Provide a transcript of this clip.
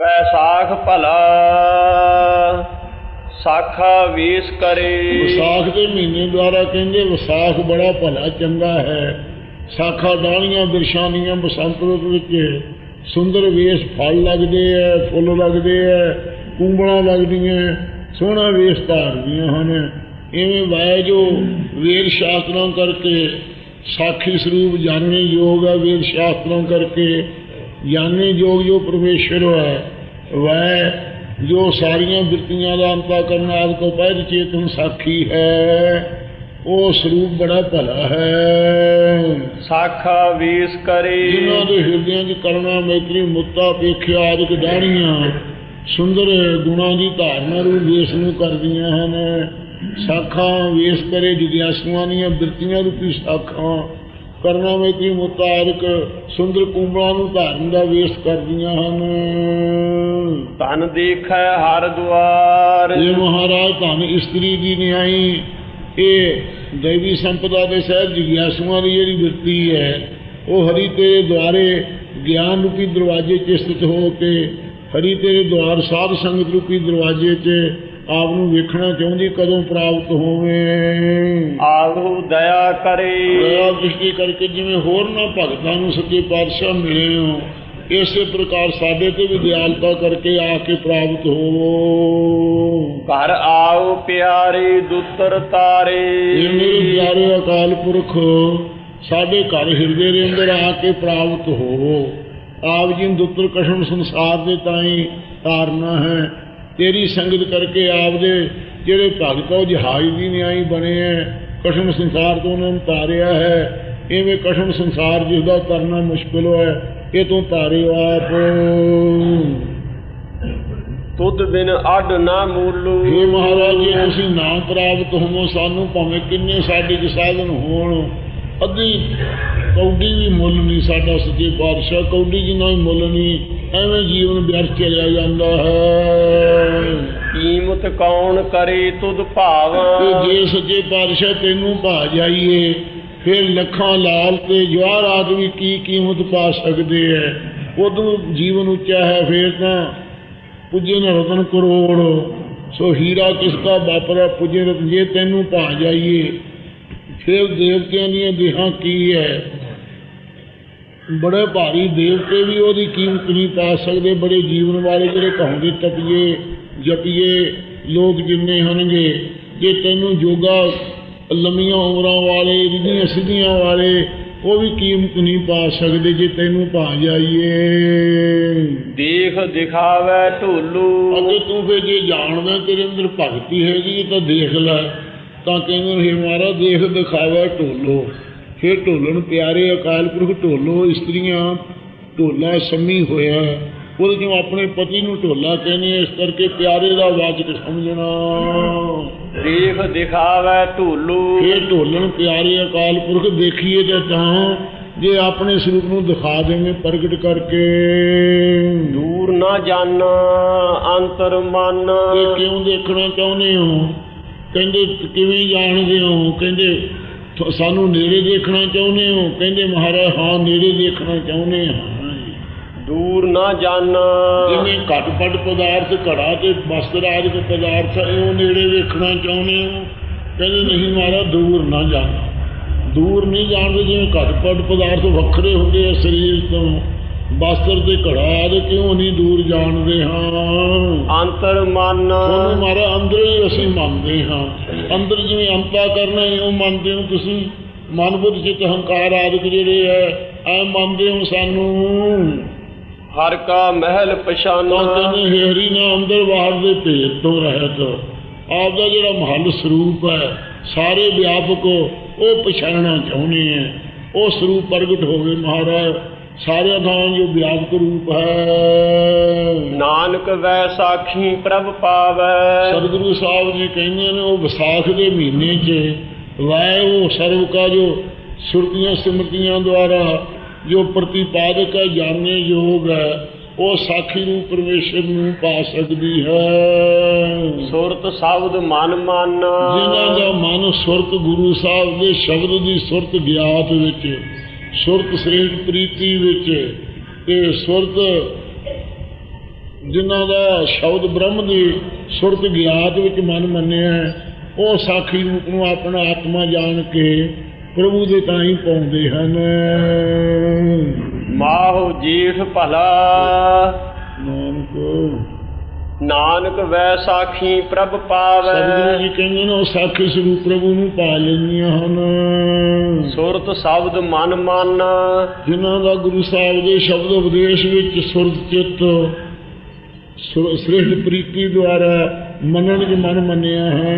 ਵੈਸਾਖ ਭਲਾ, ਸਾਖਾ ਵੇਸ ਕਰੇ। ਵਿਸਾਖ ਦੇ ਮਹੀਨੇ ਦੁਆਰਾ ਕਹਿੰਦੇ ਵਿਸਾਖ ਬੜਾ ਭਲਾ, ਚੰਗਾ ਹੈ। ਸਾਖਾ ਡਾਲੀਆਂ ਦਰਸ਼ਾਨੀਆਂ ਬਸੰਤ ਰੁੱਤ ਵਿੱਚ ਸੁੰਦਰ ਵੇਸ਼ ਫਲ ਲੱਗਦੇ ਐ, ਫੁੱਲ ਲੱਗਦੇ ਐ, ਕੁੰਬਲਾਂ ਲੱਗਦੀਆਂ ਸੋਹਣਾ ਵੇਸ਼ ਧਾਰਦੀਆਂ ਹਨ। ਇਵੇਂ ਵਾਇ ਜੋ ਵੇਦ ਸ਼ਾਸਤਰਾਂ ਕਰਕੇ ਸਾਖੀ ਸਰੂਪ ਜਾਣਨੇ ਯੋਗ ਹੈ ਵੇਦ ਸ਼ਾਸਤਰਾਂ ਕਰਕੇ ਜਾਣਨੇ ਯੋਗ ਜੋ ਪਰਮੇਸ਼ਰ ਹੈ ਵੈ ਜੋ ਸਾਰੀਆਂ ਬਿਰਤੀਆਂ ਦਾ ਅੰਤਾ ਕਰਨ ਆਦਿ ਕੋ ਪਹਿਲ ਚੇਤਨ ਸਾਖੀ ਹੈ ਉਹ ਸਰੂਪ ਬੜਾ ਭਲਾ ਹੈ। ਸਾਖਾ ਵੇਸ ਕਰੇ। ਜਿਨ੍ਹਾਂ ਦੇ ਹਿਰਦਿਆਂ 'ਚ ਕਰਨਾ ਮੈਤਰੀ ਮੁੱਤਾ ਪੇਖਿਆ ਆਦਿਕ ਡਾਣੀਆਂ ਸੁੰਦਰ ਗੁਣਾਂ ਦੀ ਧਾਰਨਾ ਰੂਪ ਵੇਸ ਨੂੰ ਕਰਦੀਆਂ ਹਨ। ਸਾਖਾਂ ਵੇਸ ਕਰੇ ਜਿਗਿਆਸੂਆਂ ਦੀਆਂ ਬਿਰਤੀਆਂ ਰੂਪੀ ਸਾਖਾਂ ਕਰਨਾ ਮੈਤਰੀ ਮੁੱਤਾ ਆਦਿਕ ਸੁੰਦਰ ਕੁੰਭਲਾਂ ਨੂੰ ਧਾਰਨ ਦਾ ਵੇਸ ਕਰਦੀਆਂ ਹਨ। ਤਨ ਦੇਖੈ ਹਰ ਦੁਆਰ। ਇਹ ਮਹਾਰਾਜ ਧਨ ਇਸਤਰੀ ਦੀ ਨਿਆਈ ਇਹ ਦੇਵੀ ਸੰਪਦਾ ਦੇ ਸਹਿਜ ਜਿਗਿਆਸੂਆਂ ਦੀ ਜਿਹੜੀ ਬਿਰਤੀ ਹੈ ਉਹ ਹਰੀ ਤੇਰੇ ਦੁਆਰੇ ਗਿਆਨ ਰੂਪੀ ਦਰਵਾਜ਼ੇ 'ਚ ਸਥਿਤ ਹੋ ਕੇ ਹਰੀ ਤੇਰੇ ਦੁਆਰ ਸਾਧ ਸੰਗਤ ਰੂਪੀ ਦਰਵਾਜ਼ੇ 'ਚ ਆਪ ਨੂੰ ਵੇਖਣਾ ਚਾਹੁੰਦੀ ਕਦੋਂ ਪ੍ਰਾਪਤ ਹੋਵੇ। ਆਹੂ ਦਇਆ ਕਰੇ। ਦਇਆ ਦ੍ਰਿਸ਼ਟੀ ਕਰਕੇ ਜਿਵੇਂ ਹੋਰ ਨਾ ਭਗਤਾਂ ਨੂੰ ਸੱਚੇ ਪਾਤਸ਼ਾਹ ਮਿਲੇ ਹੋ ਇਸੇ ਪ੍ਰਕਾਰ ਸਾਡੇ ਤੇ ਵੀ ਦਿਆਲਤਾ ਕਰਕੇ ਆ ਕੇ ਪ੍ਰਾਪਤ ਹੋਵੋ। ਘਰ ਆਓ ਪਿਆਰੇ ਦੁੱਤਰ ਤਾਰੇ। ਇਹ ਮੇਰੇ ਪਿਆਰੇ ਅਕਾਲ ਪੁਰਖ ਸਾਡੇ ਘਰ ਹਿਰਦੇ ਦੇ ਅੰਦਰ ਆ ਕੇ ਪ੍ਰਾਪਤ ਹੋਵੋ। ਆਪ ਜੀ ਨੂੰ ਦੁੱਤਰ ਕਸ਼ਮ ਸੰਸਾਰ ਦੇ ਤਾਈ ਤਾਰਨਾ ਹੈ ਤੇਰੀ ਸੰਗਤ ਕਰਕੇ ਆਪ ਦੇ ਜਿਹੜੇ ਭਗਤ ਉਹ ਜਹਾਜ਼ ਦੀ ਨਿਆਈ ਬਣੇ ਹੈ ਕਸ਼ਮ ਸੰਸਾਰ ਤੋਂ ਉਹਨਾਂ ਨੂੰ ਤਾਰਿਆ ਹੈ। ਐਵੇਂ ਕਸ਼ਮ ਸੰਸਾਰ ਜਿਸ ਦਾ ਤਰਨਾ ਮੁਸ਼ਕਿਲ ਹੈ ਇਹ ਤੋਂ ਤਾਰਿਓ ਆਪ। ਤੁਧ ਬਿਨ ਅੱਡ ਨਾ ਮੂਲੂ। हे ਮਹਾਰਾਜ ਜੀ ਤੁਸੀਂ ਨਾਮ ਪ੍ਰਾਪਤ ਹੋਵੋ ਸਾਨੂੰ ਭਾਵੇਂ ਕਿੰਨੇ ਸਾਡੇ ਚ ਸਾਧਨ ਹੋਣ ਅੱਧੀ ਕੌਡੀ ਵੀ ਮੁੱਲ ਨਹੀਂ ਸਾਡਾ ਸੱਚੇ ਪਾਤਸ਼ਾਹ ਕੌਡੀ ਜਿੰਨਾ ਵੀ ਮੁੱਲ ਨਹੀਂ ਐਵੇਂ ਜੀਵਨ ਵਿਅਰਥ ਚਲਿਆ ਜਾਂਦਾ ਹੈ। ਕੌਣ ਕਰੇ ਤੁਧ ਤੇ ਜੇ ਸੱਚੇ ਪਾਤਸ਼ਾਹ ਤੈਨੂੰ ਭਾ ਜਾਈਏ, ਫਿਰ ਲੱਖਾਂ ਲਾਲ ਤੇ ਜਵਾਹਰਾਤ ਵੀ ਕੀ ਕੀਮਤ ਪਾ ਸਕਦੇ ਐ? ਉਦੋਂ ਜੀਵਨ ਉੱਚਾ ਹੈ ਫਿਰ ਤਾਂ ਪੁੱਜੇ ਨ ਰਤਨ ਕਰੋੜ। ਸੋ ਹੀਰਾ ਕਿਸ ਦਾ ਵਾਪਰਾ ਪੁੱਜੇ ਰਤਨ? ਜੇ ਤੈਨੂੰ ਭਾ ਜਾਈਏ, ਫਿਰ ਦੇਵਤਿਆਂ ਦੀਆਂ ਦੇਹਾਂ ਕੀ ਹੈ ਬੜੇ ਭਾਰੀ ਦੇਵਤੇ ਵੀ ਉਹਦੀ ਕੀਮਤ ਨਹੀਂ ਪਾ ਸਕਦੇ, ਬੜੇ ਜੀਵਨ ਵਾਲੇ ਜਿਹੜੇ ਕਹਾਉਂਦੇ ਤਪੀਏ, ਜਪੀਏ। ਲੋਕ ਜਿੰਨੇ ਹੋਣਗੇ ਜੇ ਤੈਨੂੰ ਜੋਗਾ ਲੰਮੀਆਂ ਉਮਰਾਂ ਵਾਲੇ ਰਿਧੀਆਂ ਸਿੱਧੀਆਂ ਵਾਲੇ ਉਹ ਵੀ ਕੀਮਤ ਨਹੀਂ ਪਾ ਸਕਦੇ ਜੇ ਤੈਨੂੰ ਪਾ ਜਾਈਏ। ਦੇਖ ਦਿਖਾਵੇ ਢੋਲੂ। ਅੱਗੇ ਤੂੰ ਫੇ ਜੇ ਜਾਣਦਾ ਤੇਰੇ ਅੰਦਰ ਭਗਤੀ ਹੈਗੀ ਤਾਂ ਦੇਖ ਲੈ। ਤਾਂ ਕਹਿੰਦੇ ਨੇ ਮਾਰਾ ਦੇਖ ਦਿਖਾਵਾ ਢੋਲੋ। ਫਿਰ ਢੋਲਣ ਪਿਆਰੇ ਅਕਾਲ ਪੁਰਖ ਢੋਲੋ ਇਸਤਰੀਆਂ ਢੋਲਾ ਸੰਮੀ ਹੋਇਆ। ਉਹਦੇ ਜਿਵੇਂ ਆਪਣੇ ਪਤੀ ਨੂੰ ਢੋਲਾ ਕਹਿੰਦੇ ਇਸ ਕਰਕੇ ਪਿਆਰੇ ਦਾ ਵਾਚਕ ਸਮਝਣਾ ਦੇਖ ਦਿਖਾਵੇ ਢੋਲੂ। ਫਿਰ ਢੋਲਣ ਪਿਆਰੇ ਅਕਾਲ ਪੁਰਖ ਦੇਖੀਏ ਤਾਂ ਤਾਂ ਜੇ ਆਪਣੇ ਸਰੂਪ ਨੂੰ ਦਿਖਾ ਦੇਵੇਂ ਪ੍ਰਗਟ ਕਰਕੇ। ਦੂਰ ਨਾ ਜਾਣਾ ਅੰਤਰ ਮਨ। ਇਹ ਕਿਉਂ ਦੇਖਣਾ ਚਾਹੁੰਦੇ ਹੋ? ਕਹਿੰਦੇ ਕਿਵੇਂ ਜਾਣਦੇ ਹੋ? ਕਹਿੰਦੇ ਸਾਨੂੰ ਨੇੜੇ ਦੇਖਣਾ ਚਾਹੁੰਦੇ ਹੋ? ਕਹਿੰਦੇ ਮਹਾਰਾਜ ਹਾਂ ਨੇੜੇ ਦੇਖਣਾ ਚਾਹੁੰਦੇ ਹਾਂ। ਦੂਰ ਨਾ ਜਾਣਾ। ਜਿਵੇਂ ਘਟ ਪਟ ਪਦਾਰਥ ਘੜਾ ਤੇ ਬਸਤਰ ਆਦਿਕ ਪਦਾਰਥ ਇਹੋ ਨੇੜੇ ਵੇਖਣਾ ਚਾਹੁੰਦੇ ਹੋ? ਕਹਿੰਦੇ ਨਹੀਂ ਮਹਾਰਾਜ ਦੂਰ ਨਾ ਜਾਣਾ। ਦੂਰ ਨਹੀਂ ਜਾਣਦੇ ਜਿਵੇਂ ਘਟ ਪਟ ਪਦਾਰਥ ਵੱਖਰੇ ਹੁੰਦੇ ਆ ਸਰੀਰ ਤੋਂ। ਬਸਤਰ ਤੇ ਘੜਾ ਆਦਿ ਕਿਉਂ ਨਹੀਂ ਦੂਰ ਜਾਣਦੇ ਹਾਂ? ਅੰਤਰ ਮਨ। ਤੁਹਾਨੂੰ ਮਾਰਾ ਅੰਦਰ ਹੀ ਅਸੀਂ ਮੰਨਦੇ ਹਾਂ। ਅੰਦਰ ਜਿਵੇਂ ਅੰਤਾ ਕਰਨਾ ਹੈ ਉਹ ਮੰਨਦੇ ਹੋ ਤੁਸੀਂ? ਮਨ ਬੁੱਧ ਚਿੱਤ ਹੰਕਾਰ ਆਦਿਕ ਜਿਹੜੇ ਹੈ ਐ ਮੰਨਦੇ ਹੋ ਸਾਨੂੰ? ਹਰ ਕਾ ਮਹਿਲ ਪਛਾਨਾ। ਕਹਿੰਦੇ ਹਰੀ ਨਾ ਅੰਦਰ ਬਾਹਰ ਦੇ ਭੇਦ ਤੋਂ ਰਹਿਤ। ਆਪ ਦਾ ਜਿਹੜਾ ਮਹੱਲ ਸਰੂਪ ਹੈ ਸਾਰੇ ਵਿਆਪਕ ਉਹ ਪਛਾਣਨਾ ਚਾਹੁੰਦੇ ਹੈ। ਉਹ ਸਰੂਪ ਪ੍ਰਗਟ ਹੋਵੇ ਮਹਾਰਾਜ। ਸਾਰਿਆਂ ਦਾ ਜੋ ਵਿਆਪਕ ਰੂਪ ਹੈ। ਨਾਨਕ ਵੈ ਸਾਖੀ ਪ੍ਰਭ ਪਾਵੈ। ਸਤਿਗੁਰੂ ਸਾਹਿਬ ਜੀ ਕਹਿੰਦੇ ਨੇ ਉਹ ਵਿਸਾਖ ਦੇ ਮਹੀਨੇ 'ਚ ਵਾਇ ਉਹ ਸਰਵ ਕਾ ਜੋ ਸੁਰਤੀਆਂ ਸਿਮਰਤੀਆਂ ਦੁਆਰਾ ਜੋ ਪ੍ਰਤੀਪਾਦਕ ਹੈ ਜਾਣੇ ਯੋਗ ਹੈ ਉਹ ਸਾਖੀ ਨੂੰ ਪਰਮੇਸ਼ਰ ਨੂੰ ਪਾ ਸਕਦੀ ਹੈ। ਸੁਰਤ ਸ਼ਬਦ ਮਨ ਮਨ। ਜਿਨ੍ਹਾਂ ਦਾ ਮਨ ਸੁਰਤ ਗੁਰੂ ਸਾਹਿਬ ਦੇ ਸ਼ਬਦ ਦੀ ਸੁਰਤ ਗਿਆਤ ਵਿੱਚ ਸੁਰਤ ਸ੍ਰੇਸ਼ਟ ਪ੍ਰੀਤੀ ਵਿੱਚ ਤੇ ਸੁਰਤ ਜਿਨ੍ਹਾਂ ਦਾ ਸ਼ਬਦ ਬ੍ਰਹਮ ਦੀ ਸੁਰਤ ਗਿਆਤ ਵਿੱਚ ਮਨ ਮੰਨਿਆ ਉਹ ਸਾਖੀ ਰੂਪ ਨੂੰ ਆਪਣਾ ਆਤਮਾ ਜਾਣ ਕੇ ਪ੍ਰਭੂ ਦੇ ਤਾਂ ਹੀ ਪਾਉਂਦੇ ਹਨ। ਮਾਹੁ ਜੀਠ ਭਲਾ। ਨਾਨਕ। ਨਾਨਕ ਵੈ ਸਾਖੀ ਪ੍ਰਭ ਸਤਿਗੁਰੂ ਪਾਵੈ ਜੀ ਕਹਿੰਦੇ ਨੇ ਉਹ ਸਾਖੀ ਸਰੂਪ ਪ੍ਰਭੂ ਨੂੰ ਪਾ ਲੈਂਦੀਆਂ ਹਨ। ਸੁਰਤ ਸ਼ਬਦ ਮਨ ਮਨ। ਜਿਨ੍ਹਾਂ ਦਾ ਗੁਰੂ ਸਾਹਿਬ ਦੇ ਸ਼ਬਦ ਉਪਦੇਸ਼ ਵਿੱਚ ਸੁਰਤ ਚਿੱਤ ਸ੍ਰੇਸ਼ਟ ਪ੍ਰੀਤੀ ਦੁਆਰਾ ਮੰਨਣ ਦੇ ਮਨ ਮੰਨਿਆ ਹੈ।